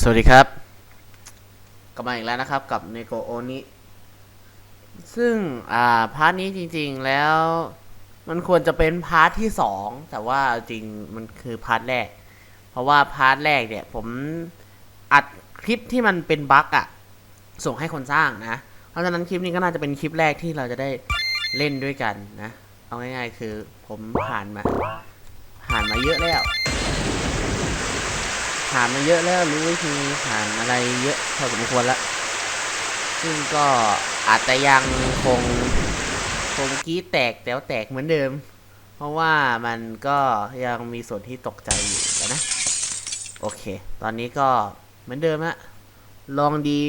สวัสดีครับ กลับมาอีกแล้วนะครับกับเนโกโอนิซึ่ง อ่า พาร์ทนี้จริง ๆ แล้ว มันควรจะเป็นพาร์ทที่สองแต่ว่าจริงมันคือพาร์ทแรก เพราะว่าพาร์ทแรกเนี่ย ผมอัดคลิปที่มันเป็นบั๊กอะส่งให้คนสร้างนะ เพราะฉะนั้นคลิปนี้ก็น่าจะเป็นคลิปแรกที่เราจะได้เล่นด้วยกันนะ เอาง่ายๆ คือผมผ่านมา ผ่านมาเยอะแล้ว ผ่านมาเยอะแล้วรู้วิธีผ่านอะไรเยอะพอสมควรแล้วซึ่งก็อาจจะยังคงคงกี้แตกแต๋วแตกเหมือนเดิม เพราะว่ามันก็ยังมีส่วนที่ตกใจอยู่นะ โอเค ตอนนี้ก็เหมือนเดิมฮะลองดี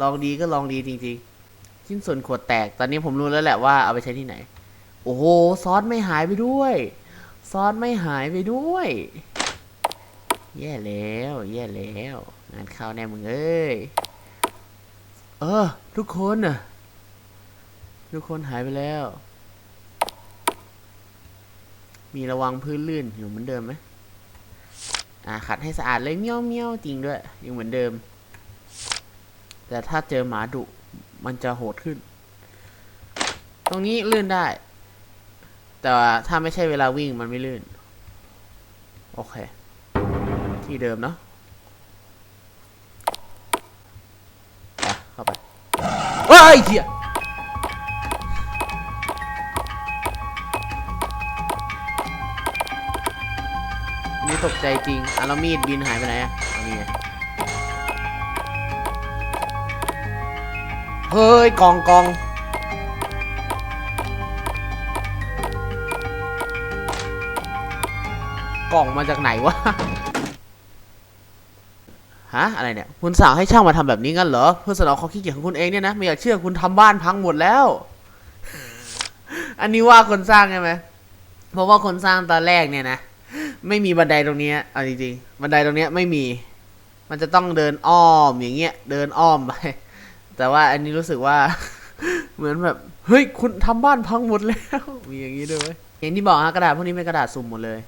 ลองดีก็ลองดีจริงๆ ชิ้นส่วนขวดแตกตอนนี้ผมรู้แล้วแหละว่าเอาไปใช้ที่ไหน โอ้โห ซอสไม่หายไปด้วย ซอสไม่หายไปด้วย แย่แล้ว แย่แล้ว งานเข้าแน่มึงเอ้ย เออ ทุกคนน่ะ ทุกคนหายไปแล้ว มีระวังพื้นลื่นอยู่เหมือนเดิมไหมอ่าขัดให้สะอาดเลยเมี้ยวเมี้ยวจริงด้วย ยังเหมือนเดิม แต่ถ้าเจอหมาดุมันจะโหดขึ้น ตรงนี้ลื่นได้ แต่ถ้าไม่ใช่เวลาวิ่งมันไม่ลื่น โอเค ที่เดิมเนาะเข้าไปว้ายเหี้ยอันนี่ตกใจจริงอะแล้วมีดบินหายไปไหนอะเอานี่ไงเฮ้ยกองกองกล่องมาจากไหนวะ ฮะอะไรเนี่ย คุณสั่งให้ช่างมาทำแบบนี้งั้นเหรอ เพื่อสนองความขี้เกียจของคุณเองเนี่ยนะ ไม่อยากเชื่อคุณทำบ้านพังหมดแล้ว อันนี้ว่าคนสร้างใช่ไหมเพราะว่าคนสร้างตอนแรกเนี่ยนะ ไม่มีบันไดตรงนี้เอาจริงๆ บันไดตรงนี้ไม่มี มันจะต้องเดินอ้อมอย่างเงี้ย เดินอ้อมไป แต่ว่าอันนี้รู้สึกว่า เหมือนแบบ เฮ้ย คุณทำบ้านพังหมดแล้ว มีอย่างนี้ด้วยเวยอย่างที่บอกฮะกระดาษพวกนี้เป็นกระดาษสุ่มหมดเลย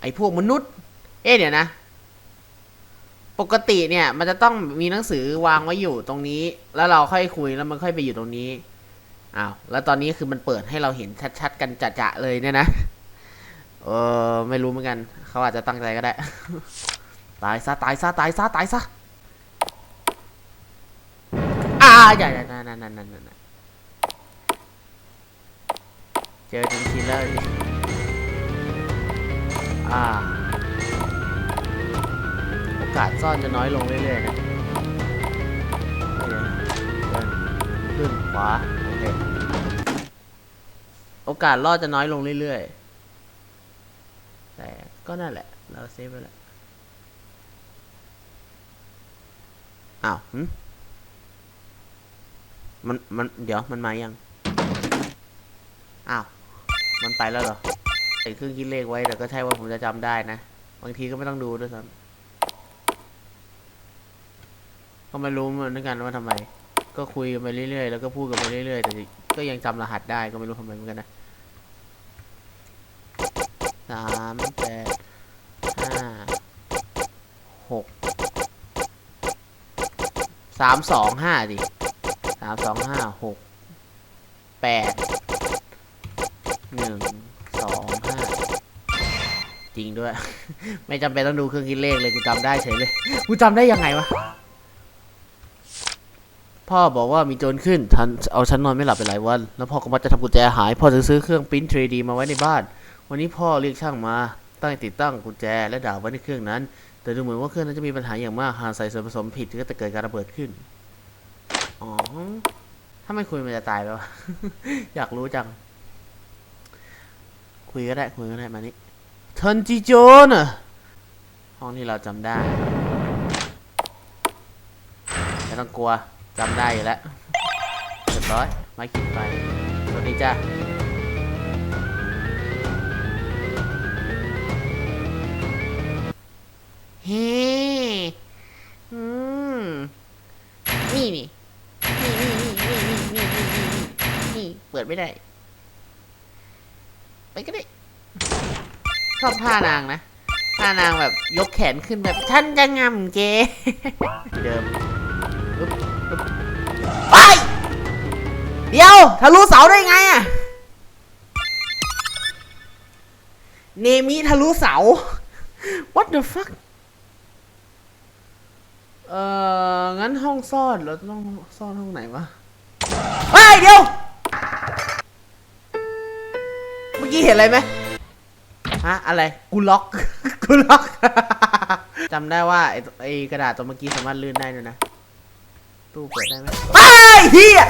ไอ้พวกมนุษย์ เอ๊ะเดี๋ยวนะ ปกติเนี่ย มันจะต้องมีหนังสือวางไว้อยู่ตรงนี้ แล้วเราค่อยคุยแล้วมันค่อยไปอยู่ตรงนี้อ้าวแล้วตอนนี้คือมันเปิดให้เราเห็นชัดๆกันจะๆเลยเนี่ยนะเออไม่รู้เหมือนกัน เขาอาจจะตั้งใจก็ได้ ตายซะตายซะตายซะตายซะอ่าอย่าอย่านั่นนั่นนั่นนั่นเจอจริงๆแล้วอ่า อกาสซ่อนจะน้อยลงเรื่อยๆนะเดินขึ้นขวาโอเคโอกาสรอดจะน้อยลงเรื่อยๆ แต่ก็นั่นแหละ เราเซฟไว้แล้วอ้าวมัน มัน เดี๋ยว มันมายัง อ้าว มันไปแล้วเหรอใส่เครื่องคิดเลขไว้แต่ก็ใช่ว่าผมจะจำได้นะ บางทีก็ไม่ต้องดูด้วยซ้ำ ก็ไม่รู้เหมือนกันว่าทำไม ก็คุยกันไปเรื่อยๆแล้วก็พูดกันไปเรื่อยๆแต่ก็ยังจำรหัสได้ก็ไม่รู้ทำไมเหมือนกันนะสามแปดห้าหกสามสองห้าดิสามสองห้าหกแปดหนึ่งสองห้าจริงด้วย ไม่จำเป็นต้องดูเครื่องคิดเลขเลย กูจำได้เฉยเลย กูจำได้ยังไงวะ พ่อบอกว่ามีโจรขึ้นทันเอาฉันนอนไม่หลับไปหลายวัน แล้วพ่อก็มักจะทำกุญแจหาย พ่อจึงซื้อเครื่องปริ้น 3D มาไว้ในบ้าน วันนี้พ่อเรียกช่างมาตั้งติดตั้งกุญแจและดาบไว้ในเครื่องนั้น แต่ดูเหมือนว่าเครื่องนั้นจะมีปัญหาอย่างมาก หากใส่ส่วนผสมผิดก็จะเกิดการระเบิดขึ้น อ๋อ ถ้าไม่คุยมันจะตายไปวะอยากรู้จัง คุยก็ได้คุยก็ได้มานี่ทันจิโจนะห้องที่เราจำได้ไม่ต้องกลัว จำได้อยู่แล้วเรียบร้อยไม่คิดไปสวัสดีจ้าเฮ้อืมนี่นี่นี่นี่นี่นี่นี่นี่นี่นี่เปิดไม่ได้ ไปก็ได้ชอบท่านางนะไปถ้านางแบบยกแขนขึ้นแบบฉันจะงำเกเดิม ไปเดี๋ยวทะลุเสาได้ไงอะเนมิทะลุเสา what the fuck เอ่อ งั้นห้องซ่อนเราต้องซ่อนห้องไหนวะเฮ้ยเดี๋ยว เมื่อกี้เห็นอะไรไหมฮะ อะไร กูล็อก กูล็อก จำได้ว่าไอ้ไอ้กระดาษตัวเมื่อกี้สามารถลื่นได้ด้วยนะ ตู้เปิดได้ไหมไอ้ยเฮีย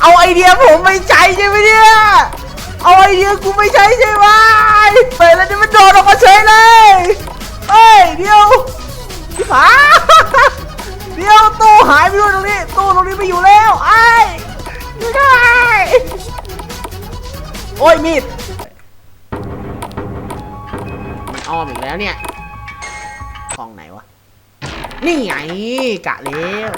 เอาไอเดียผมไม่ใช้ใช่ไหมเนี่ยเอาไอเดียกูไม่ใช้ใช่ไหมเปิดแล้วนี่มันโดดออกมาเฉยเลยเฮ้ยเดี๋ยวพี่ผาเดี๋ยวตู้หายไปด้วยตรงนี้ตู้ตรงนี้ไม่อยู่แล้วไอ้ยไม่ได้โอ้ยมีดมันอ้อมอีกแล้วเนี่ย นี่ไงกะแล้ว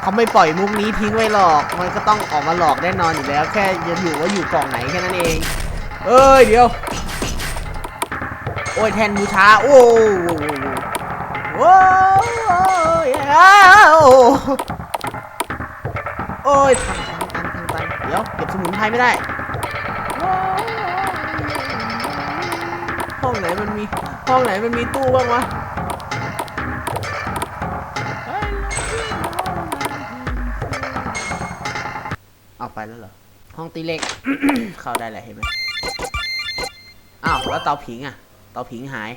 เขาไม่ปล่อยมุกนี้ทิ้งไว้หรอก มันก็ต้องออกมาหลอกแน่นอนอยู่แล้ว แค่จะอยู่ว่าอยู่กล่องไหนแค่นั้นเอง เอ้ยเดี๋ยว โอ้ยแทนบูชา โอ้โหโอ้ยอ้าวโอ้ยทางตันทางตันทางตันเดี๋ยวเก็บสมุนไพรไม่ได้ห้องไหนมันมีห้องไหนมันมีตู้บ้างวะ ไปแล้วเหรอ ห้องตีเล็ก เข้าได้แหละเห็นไหมอ้าวแล้วเตาผิงอะเตาผิงหาย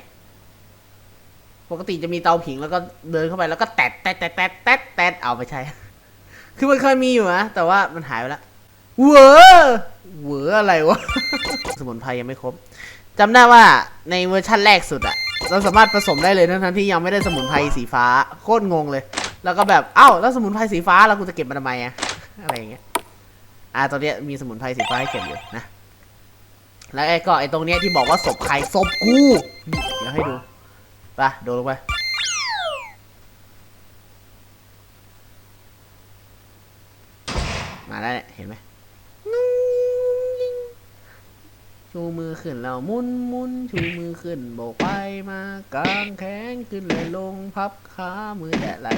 ปกติจะมีเตาผิงแล้วก็เดินเข้าไปแล้วก็แตะแตะแตะแตะแตะแตะเอาไม่ใช่คือมันเคยมีอยู่นะแต่ว่ามันหายไปแล้วเวอร์เวอร์อะไรวะ สมุนไพรยังไม่ครบจำได้ว่าในเวอร์ชั่นแรกสุดอะเราสามารถผสมได้เลยทั้งที่ยังไม่ได้สมุนไพรสีฟ้าโคตรงงเลย แล้วก็แบบ เอ้า แล้วสมุนไพรสีฟ้าแล้วกูจะเก็บมันทำไมอะอะไรอย่างเงี้ย อ่าตอนนี้มีสมุนไพรสีฟ้าให้เก็บอยู่นะ แล้วไอ้ก็ไอ้ตรงเนี้ยที่บอกว่าศพใครศพกูเดี๋ยวให้ดูไปโดนลงไปมาแล้เห็นไหมชูมือขึ้นแล้วมุนมุนชูมือขึ้นโบกไปมากางแขนขึ้นเลยลงพับขามือแตะไหล่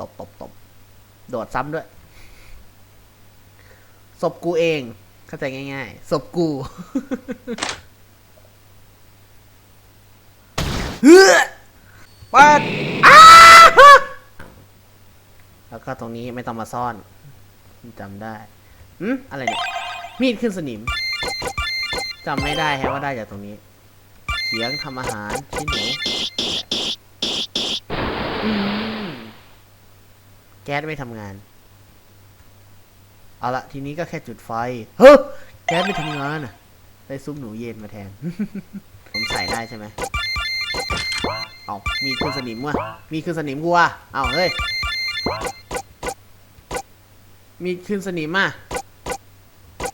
ตบตบตบโดดซ้ำด้วย ศพกูเอง เข้าใจง่ายๆศพกูเฮ้อปัดแล้วก็ตรงนี้ไม่ต้องมาซ่อนจำได้หืมอะไรเนี่ย มีดขึ้นสนิมจำไม่ได้แฮะว่าได้จากตรงนี้เขียงทำอาหารชิ้นหนูแก๊สไม่ทำงาน เอาละทีนี้ก็แค่จุดไฟ เฮ้ยแก๊สไม่ทำงานอะ ได้ซุปหนูเย็นมาแทน ผมใส่ได้ใช่ไหมเอามีขึ้นสนิมว่ะมีขึ้นสนิมกูวะเอาเฮ้ย มีขึ้นสนิมอะ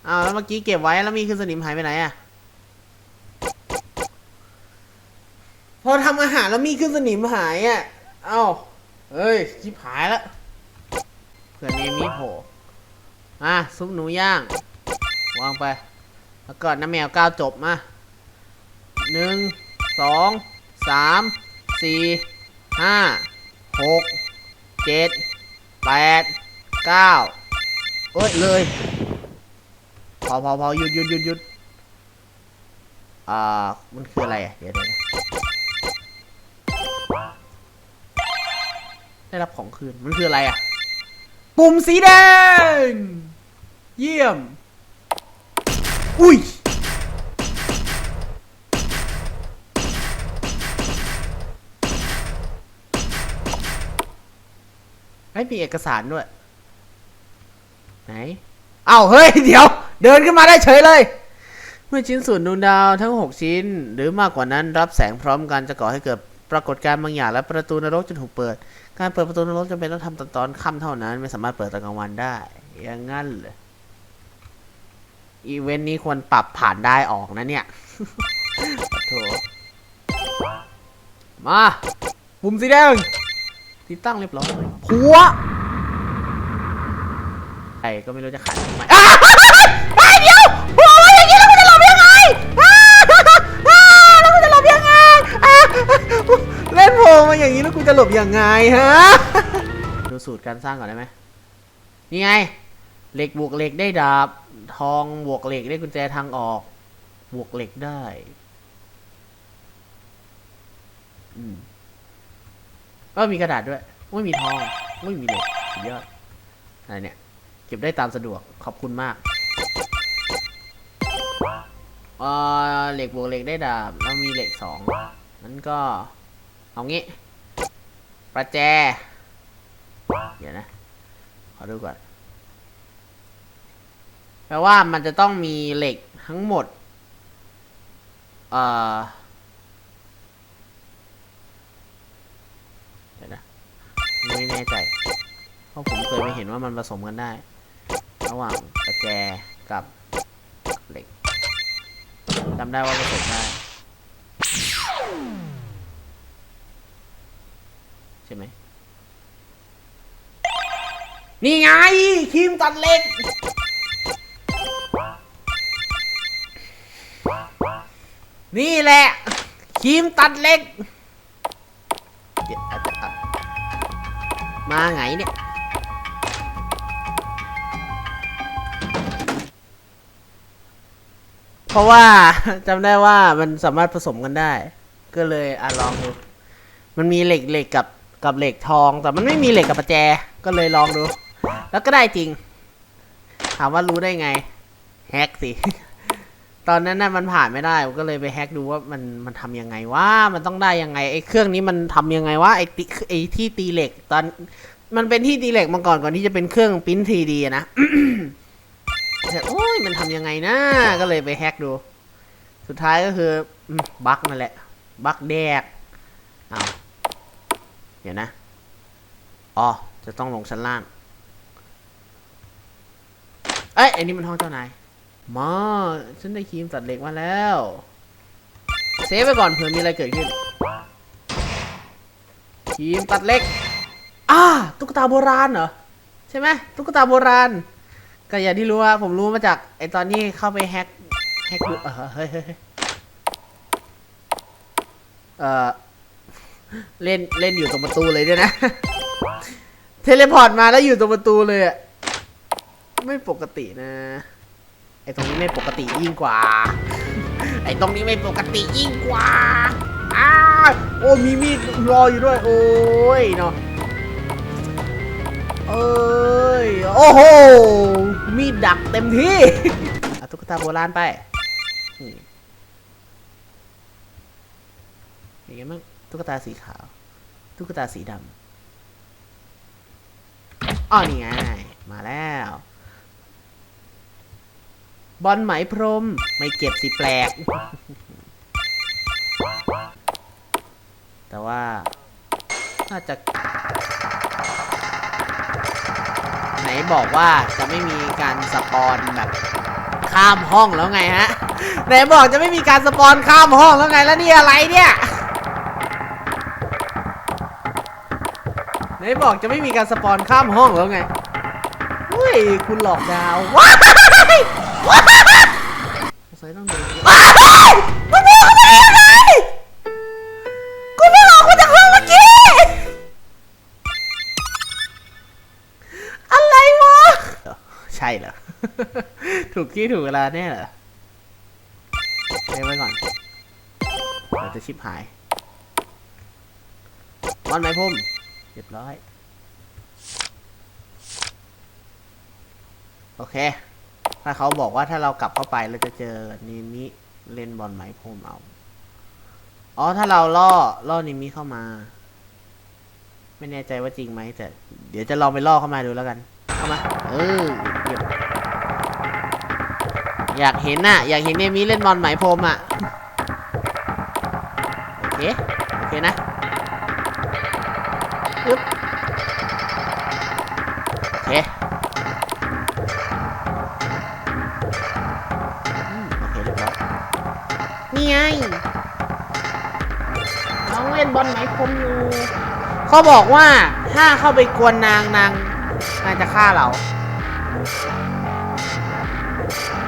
เอาแล้วเมื่อกี้เก็บไว้แล้วมีขึ้นสนิมหายไปไหนอะ พอทำอาหารแล้วมีขึ้นสนิมหายอะ เอ้าเฮ้ยชิบหายแล้วเผื่อเนมีโผล่ อะซุปหนูย่าง วางไป แล้วก็น้ำแมวก้าวจบมาหนึ่งสองสามสี่ห้าหกเจ็ดแปดเก้าเอ้ย เลย พอพอพอหยุดหยุดหยุดหยุดอ่า มันคืออะไรอะ เดี๋ยวเดี๋ยวนะได้รับของคืน มันคืออะไรอะ ปุ่มสีแดง เยี่ยม อุ้ย ไม่มีเอกสารด้วย ไหน เอ้าเฮ้ย เดี๋ยว เดินขึ้นมาได้เฉยเลยเมื่อชิ้นส่วนดวงดาวทั้ง 6 ชิ้น หรือมากกว่านั้นรับแสงพร้อมกันจะก่อให้เกิดปรากฏการณ์บางอย่างและประตูนรกจะถูกเปิด การเปิดประตูนรกจำเป็นต้องทำตอนตอนค่ำเท่านั้น ไม่สามารถเปิดตอนกลางวันได้ อย่างงั้นเลยอีเวนต์นี้ควรปรับผ่านได้ออกนะเนี่ยโทษมาปุ่มสีแดงติดตั้งเรียบร้อยผัวใครก็ไม่รู้จะขัดทำไม หลบยังไงฮะ ดูสูตรการสร้างก่อนได้ไหมนี่ไง เหล็กบวกเหล็กได้ดาบ ทองบวกเหล็กได้กุญแจทางออก บวกเหล็กได้อืมก็มีกระดาษด้วยไม่มีทองไม่มีเหล็กสุดยอดอะไรเนี่ย เก็บได้ตามสะดวกขอบคุณมากเออเหล็กบวกเหล็กได้ดาบแล้วมีเหล็กสองนั้นก็ เอางี้ ประแจ เดี๋ยวนะ ขอดูก่อน แปลว่ามันจะต้องมีเหล็กทั้งหมด เอ่อเดี๋ยวนะ ไม่แน่ใจ เพราะผมเคยไปเห็นว่ามันผสมกันได้ ระหว่างประแจกับเหล็กจำได้ว่าผสมได้ ใช่ไหมนี่ไงครีมตัดเหล็ก นี่แหละครีมตัดเหล็กมาไงเนี่ยเพราะว่าจำได้ว่ามันสามารถผสมกันได้ ก็เลยอะลองดู มันมีเหล็กเหล็กกับ กับเหล็กทองแต่มันไม่มีเหล็กกับประแจก็เลยลองดู แล้วก็ได้จริง ถามว่ารู้ได้ไงแฮกสิ ตอนนั้นน่ะมันผ่านไม่ได้ผมก็เลยไปแฮกดูว่ามันมันทำยังไงว่ามันต้องได้ยังไงไอ้เครื่องนี้มันทำยังไงว่าไอ้ติไอ้ที่ตีเหล็ก ตอนมันเป็นที่ตีเหล็กมาก่อนก่อนที่จะเป็นเครื่องปิ้นทีดีนะแต่โอ้ยมันทำยังไงนะก็เลยไปแฮกดู สุดท้ายก็คือบั๊กนั่นแหละบั๊กแดกเอาเดี๋ยวนะ อ๋อ จะต้องลงชั้นล่าง เอ้ยอ้นี่มันห้องเจ้านายมาฉันได้ครีมตัดเหล็กมาแล้ว เซฟไปก่อนเผื่อมีอะไรเกิดขึ้นครีมตัดเหล็กอ่าตุ๊กตาโบราณเหรอ ใช่ไหมตุ๊กตาโบราณ ก็อย่างที่รู้ว่าผมรู้มาจากไอตอนที่เข้าไปแฮกแฮกดูเออเฮ้ยเฮ้ยเฮ้ยเออ เล่นเล่นอยู่ตรงประตูเลยด้วยนะ เทเลพอร์ตมาแล้วอยู่ตรงประตูเลยอะไม่ปกตินะ ไอตรงนี้ไม่ปกติยิ่งกว่า ไอตรงนี้ไม่ปกติยิ่งกว่าอ้าวโอ้มีมีดรออยู่ด้วย โอ้ยเนาะเอ้ยโอ้โหมีดดักเต็มที่เอาตุ๊กตาโบราณไปนี่เป็นไงบ้าง ตุ๊กตาสีขาว ตุ๊กตาสีดำอ้อนี่ไง มาแล้ว บอลไหมพรม ไม่เก็บสิแปลก แต่ว่า น่าจะ ไหนบอกว่าจะไม่มีการสปอนแบบข้ามห้องแล้วไงฮะ ไหนบอกจะไม่มีการสปอนข้ามห้องแล้วไงแล้วนี่อะไรเนี่ย ไหนบอกจะไม่มีการสปอนข้ามห้องแล้วไงเฮ้ยคุณหลอกดาวว้ายว้ายสงสัยต้องโดนว้ายมันไม่ออกมาได้ยังไงกูไม่ออกมาจากห้องเมื่อกี้อะไรวะใช่เหรอถูกที่ถูกเวลาแน่เหรอเลี้ยงไว้ก่อนเดี๋ยวจะชิบหายวันไหมพุ่มเรียบร้อย โอเค ถ้าเขาบอกว่าถ้าเรากลับเข้าไปเราจะเจอนิมิเล่นบอลไหมพรมเอา อ๋อ ถ้าเราล่อ ล่อนิมิเข้ามา ไม่แน่ใจว่าจริงไหมแต่ เดี๋ยวจะลองไปล่อเข้ามาดูแล้วกัน เข้ามา เออเยี่ยมอยากเห็นน่ะ อยากเห็นเนมีเล่นบอลไหมพรมอะ โอเค โอเคนะ ปึ๊บโอเคอืมโอเคเรียบร้อยนี่ไงน้องเล่นบอลไหมพรมอยู่เขาบอกว่าถ้าเข้าไปกวนนางนางนางจะฆ่าเรา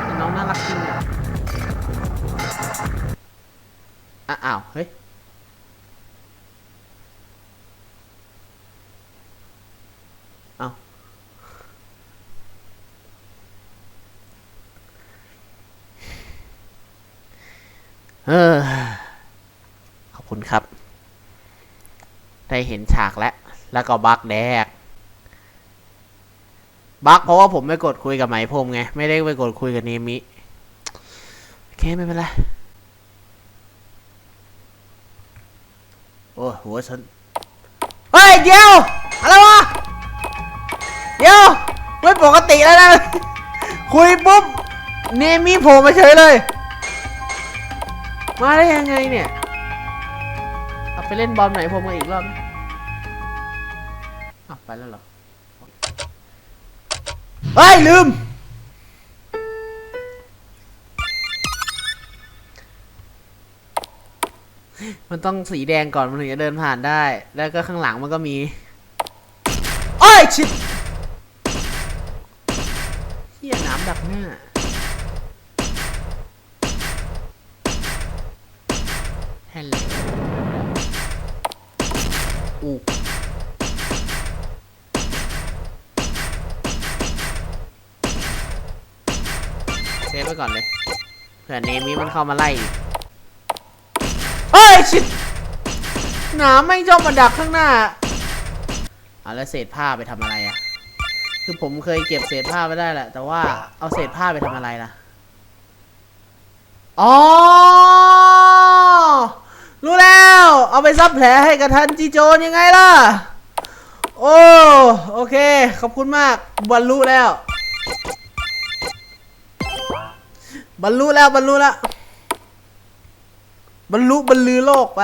แต่น้องน่ารักจริงอะอะอ้าวเฮ้ย เออขอบคุณครับ ได้เห็นฉากแล้ว แล้วก็บักแดก บักเพราะว่าผมไม่กดคุยกับไหมพรมไง ไม่ได้ไปกดคุยกับเนมิ โอเคไม่เป็นไร โอ้หัวฉัน เฮ้ย เดี๋ยว อะไรวะ เดี๋ยว ไม่ปกติแล้วนะ คุยปุ๊บ เนมิโผล่มาเฉยเลย มาได้ยังไงเนี่ยเอาไปเล่นบอลไหนผมกันอีกรอบไหมอ้าวไปแล้วเหรอเฮ้ยลืม มันต้องสีแดงก่อนมันถึงจะเดินผ่านได้ แล้วก็ข้างหลังมันก็มีโอ้ยชิดเฮียหน้ำดักหน้า ฮัลโหล อู้เซฟไว้ก่อนเลยเผื่อเนมีมันเข้ามาไล่อีกเฮ้ยชิดหนามไม่งชอบมาดักข้างหน้าเอาแล้วเศษผ้าไปทำอะไรอะคือผมเคยเก็บเศษผ้าไปได้แหละ แต่ว่าเอาเศษผ้าไปทำอะไรล่ะ อ๋อ รู้แล้ว เอาไปซับแผลให้กับทันจีโจนยังไงล่ะ โอ้โอเค ขอบคุณมากบรรลุแล้ว บรรลุแล้วบรรลุแล้วบรรลุบรรลือโลกไป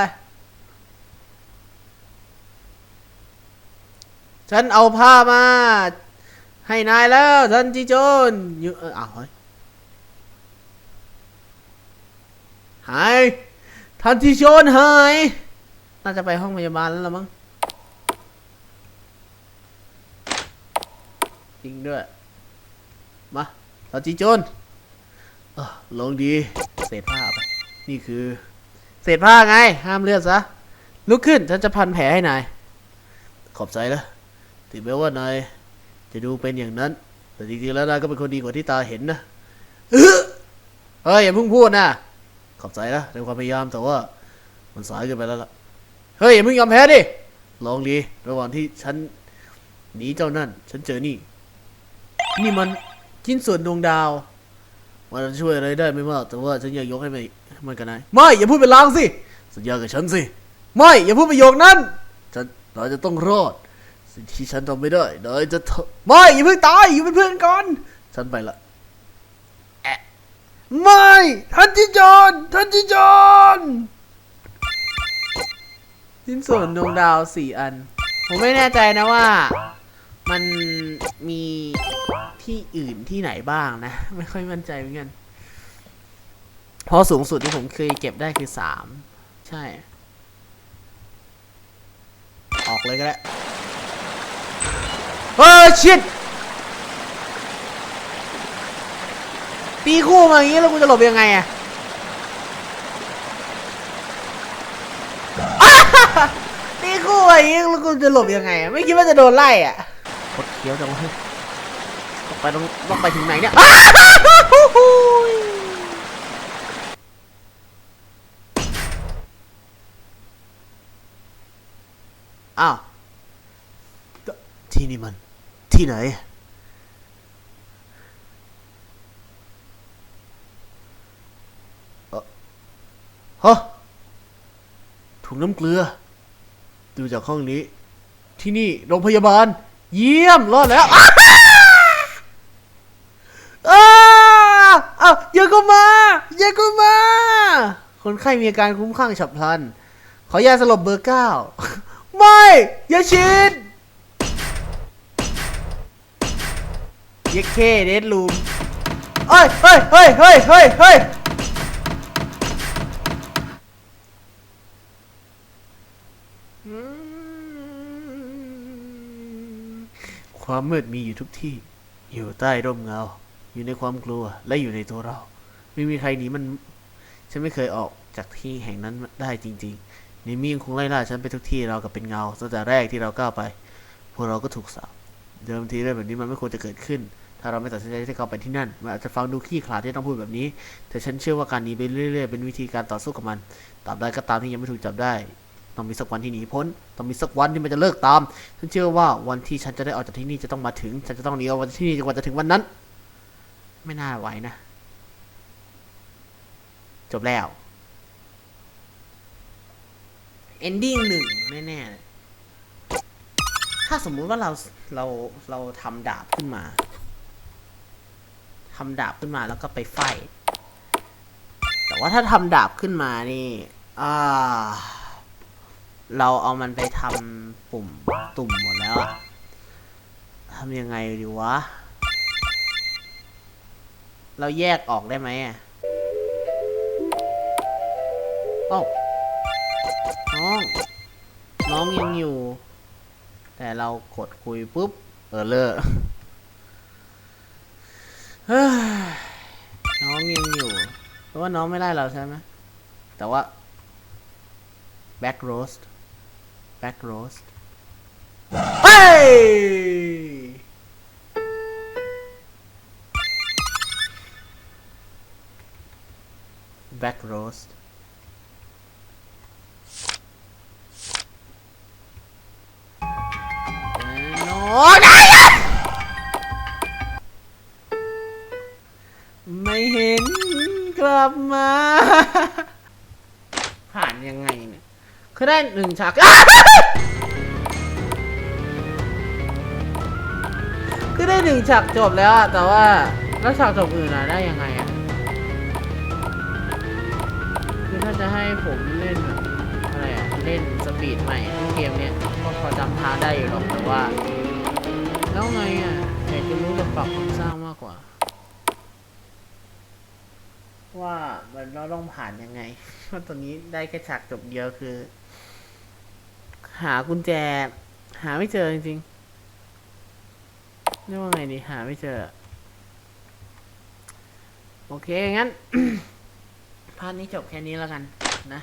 ฉันเอาผ้ามา ให้นายแล้วทันจีโจนอยู่อ้าวหาย ทันทีโชนหาย น่าจะไปห้องพยาบาลแล้วละมั้ง จริงด้วย มาทันทีโจนเออลงดี เศษผ้าไป นี่คือ เศษผ้าไง ห้ามเลือดซะ ลุกขึ้น ฉันจะพันแผลให้นาย ขอบใจแล้วถึงแม้ว่านายจะดูเป็นอย่างนั้น แต่จริงๆแล้วนายก็เป็นคนดีกว่าที่ตาเห็นนะ เฮ้ยอย่าเพิ่งพูดนะ อบใจนะในความพยายามแต่ว่ามันสายเกินไปแล้วล่ะ เฮ้ยอย่าเพิ่งยอมแพ้ดิ ลองดี ระหว่างที่ฉันหนีเจ้านั่น ฉันเจอนี่ นี่มันชิ้นส่วนดวงดาว มันช่วยอะไรได้ไม่มาก แต่ว่าฉันอยากยกให้มันมันกันนายไม่ อย่าพูดเป็นลางสิ สัญญากับฉันสิ ไม่ อย่าพูดประโยคนั้น ฉันนาจะต้องรอด สิ่งที่ฉันทำไม่ได้นายจะไม่ อย่าเพิ่งตาย อยู่เป็นเพื่อนก่อน ฉันไปละ ไม่ทันจิจอนทันจิจอนชิ้นส่วนดวงดาวสี่อัน ผมไม่แน่ใจนะว่า มันมีที่อื่นที่ไหนบ้างนะ ไม่ค่อยมั่นใจเหมือนกันเพราะสูงสุดที่ผมเคยเก็บได้คือสามใช่ ออกเลยก็ได้เฮ้ยชิด ตีคู่มาอย่างนี้แล้วกูจะหลบยังไงอะตีคู่มาอย่างนี้แล้วกูจะหลบยังไงอะไม่คิดว่าจะโดนไล่อะกดเขียวจังวะเฮ้ยต้องไปต้องต้องไปถึงไหนเนี่ยอ้าวที่นี่มันที่ไหน ฮะ ถุงน้ำเกลือ ดูจากห้องนี้ ที่นี่โรงพยาบาล เยี่ยม รอดแล้วอ้าอ้าอ้าวอย่าก็มา อย่าก็มา คนไข้มีอาการคลุ้มคลั่งฉับพลัน ขอยาสลบเบอร์เก้า ไม่ อย่าฉีดเย็กเคเดดลูมเฮ้ยเฮ้ยเฮ้ยเฮ้ยเฮ้ยเฮ้ย ความมืดมีอยู่ทุกที่ อยู่ใต้ร่มเงา อยู่ในความกลัว และอยู่ในตัวเรา ไม่มีใครหนีมัน ฉันไม่เคยออกจากที่แห่งนั้นได้จริงๆนิมี่ยังคงไล่ล่าฉันไปทุกที่เรากับเป็นเงาตั้งแต่แรกที่เราก้าวไป พวกเราก็ถูกสาปเดิมทีเรื่องแบบนี้มันไม่ควรจะเกิดขึ้น ถ้าเราไม่ตัดสินใจที่จะเข้าไปที่นั่น มันอาจจะฟังดูขี้ขลาดที่ต้องพูดแบบนี้ แต่ฉันเชื่อว่าการหนีไปเรื่อย ๆ เป็นวิธีการต่อสู้กับมันตราบใดก็ตามที่ยังไม่ถูกจับได้ ต้องมีสักวันที่หนีพ้น ต้องมีสักวันที่มันจะเลิกตาม ฉันเชื่อว่าวันที่ฉันจะได้ออกจากที่นี่จะต้องมาถึง ฉันจะต้องหนีออกจากที่นี่จนกว่าจะถึงวันนั้น ไม่น่าไหวนะ จบแล้ว ending หนึ่งแน่ๆ ถ้าสมมุติว่าเราเราเราทำดาบขึ้นมาทำดาบขึ้นมาแล้วก็ไปไฟ แต่ว่าถ้าทำดาบขึ้นมานี่ อ่า เราเอามันไปทำปุ่มตุ่มหมดแล้วอะทำยังไงดีวะ เราแยกออกได้ไหมอะอ้น้อง น้องยังอยู่ แต่เรากดคุยปุ๊บ เออเลอร์เฮ้ยน้องยังอยู่ เพราะว่าน้องไม่ได้เราใช่ไหม แต่ว่า back roast back roast เฮ้ย back roast โคือได้หนึ่งฉากคือได้หนึ่งฉากจบแล้วอะแต่ว่าแล้วฉากจบอื่นอะได้ยังไงอะคือถ้าจะให้ผมเล่นแบบอะไรอะเล่นสปีดใหม่ทั้งเกมเนี้ยก็พอจำทางได้อยู่หรอกแต่ว่า แล้วไงอะอยากจะรู้แบบปรับโครงสร้างมากกว่า ว่ามันเราต้องผ่านยังไงเพราะตอนนี้ได้แค่ฉากจบเดียวคือ หากุญแจ หาไม่เจอจริงๆเรียกว่าไงดีหาไม่เจอ โอเค งั้นพาร์ทนี้จบแค่นี้แล้วกันนะ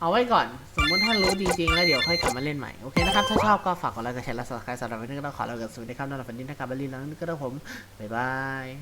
เอาไว้ก่อน สมมติถ้ารู้จริงๆ แล้วเดี๋ยวค่อยกลับมาเล่นใหม่ โอเคนะครับ ถ้าชอบก็ฝากกดไลค์กดแชร์และ subscribe สำหรับวันนี้ก็ต้องขอลาไปก่อนสวัสดีครับนอนหลับฝันดีนะครับบัลลีแล้วก็ต้องผม บ๊ายบาย